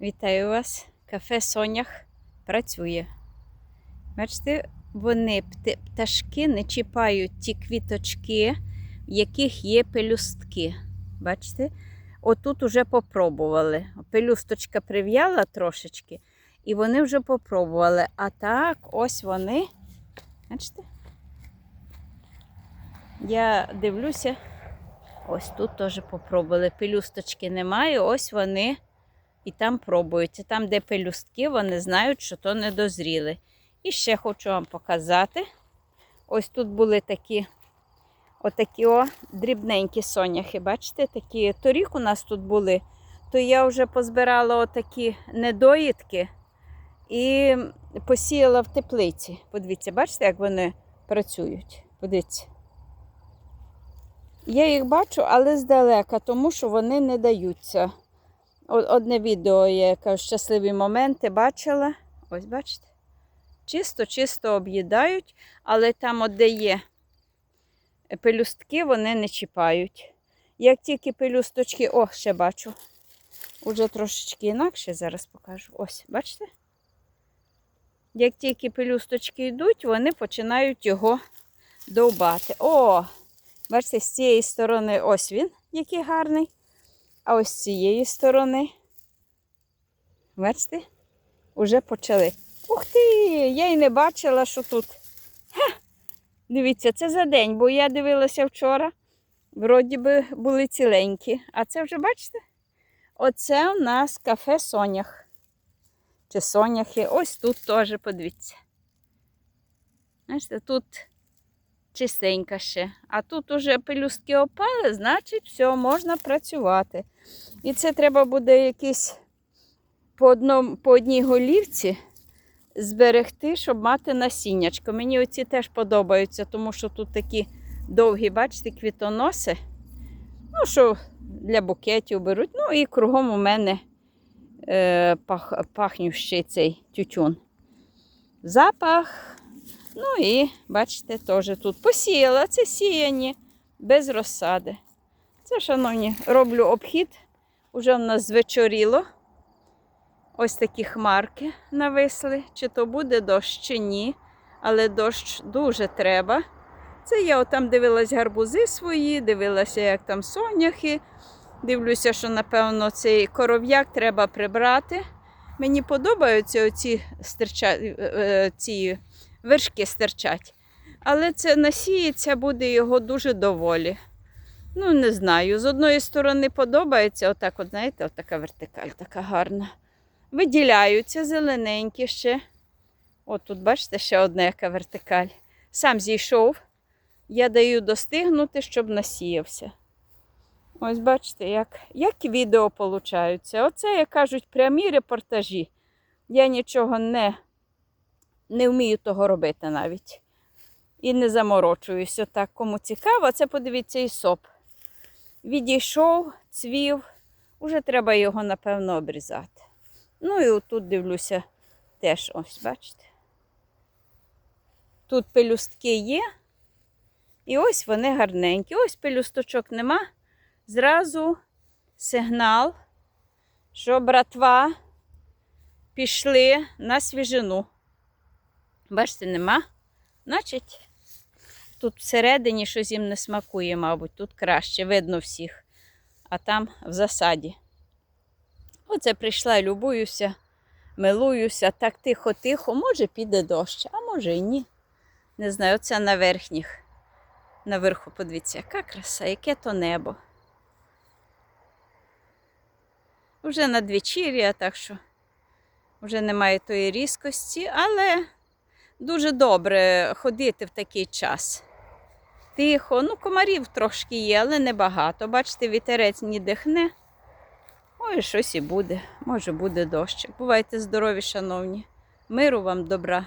Вітаю вас! Кафе Сонях працює. Бачите, вони пташки не чіпають ті квіточки, в яких є пелюстки. Бачите? Отут уже попробували. Пелюсточка прив'яла трошечки, і вони вже попробували. А так, ось вони. Бачите? Я дивлюся, ось тут теж попробували. Пелюсточки немає, ось вони і там пробують. І там, де пелюстки, вони знають, що то не дозріли. І ще хочу вам показати. Ось тут були такі отакі о, дрібненькі соняхи. Бачите, такі торік у нас тут були, то я вже позбирала отакі недоїдки і посіяла в теплиці. Подивіться, бачите, як вони працюють. Подивіться. Я їх бачу, але здалека, тому що вони не даються. Одне відео я кажу, щасливі моменти бачила. Ось бачите. Чисто-чисто об'їдають, але там, де є пелюстки, вони не чіпають. Як тільки пелюсточки, о, ще бачу. Уже трошечки інакше зараз покажу. Ось, бачите? Як тільки пелюсточки йдуть, вони починають його довбати. О! Бачите, з цієї сторони ось він, який гарний. А ось з цієї сторони, бачите, вже почали. Ух ти! Я й не бачила, що тут. Ха! Дивіться, це за день, бо я дивилася вчора. Вроді би були ціленькі. А це вже бачите? Оце у нас кафе Сонях. Чи Соняхи. Ось тут теж подивіться. Бачите, тут чистенька ще. А тут уже пелюстки опали, значить, все, можна працювати. І це треба буде якісь по, одному, по одній голівці зберегти, щоб мати насіннячко. Мені оці теж подобаються, тому що тут такі довгі, бачите, квітоноси. Ну, що для букетів беруть. Ну і кругом у мене е, пах, пахнющий цей тютюн. Запах. Ну і бачите, теж тут посіяла. Це сіяні без розсади. Це, шановні, роблю обхід. Уже в нас звечоріло. Ось такі хмарки нависли. Чи то буде дощ, чи ні. Але дощ дуже треба. Це я отам дивилась гарбузи свої, дивилася, як там соняхи. Дивлюся, що, напевно, цей коров'як треба прибрати. Мені подобаються оці стирча... е, е, ці вершки стирчать. Але це насіється, буде його дуже доволі. Ну, не знаю. З одної сторони подобається, отак, от, знаєте, отака вертикаль, така гарна. Виділяються зелененькі ще. От тут, бачите, ще одна яка вертикаль. Сам зійшов. Я даю достигнути, щоб насіявся. Ось бачите, як, як відео получаються. Оце, як кажуть, прямі репортажі. Я нічого не, не вмію того робити навіть. І не заморочуюся. Так, кому цікаво, це подивіться і соп. Відійшов, цвів, уже треба його, напевно, обрізати. Ну і отут дивлюся теж, ось, бачите. Тут пелюстки є. І ось вони гарненькі. Ось пелюсточок нема. Зразу сигнал, що братва пішли на свіжину. Бачите, нема. Значить, тут всередині щось їм не смакує, мабуть, тут краще, видно всіх. А там в засаді. Оце прийшла, любуюся, милуюся, так тихо-тихо, може піде дощ, а може і ні. Не знаю, оце на верхніх. Наверху, подивіться, яка краса, яке то небо. Вже надвечір'я, так що вже немає тої різкості, але дуже добре ходити в такий час. Тихо, ну комарів трошки є, але небагато. Бачите, вітерець не дихне. Ой, щось і буде. Може буде дощик. Бувайте здорові, шановні. Миру вам добра.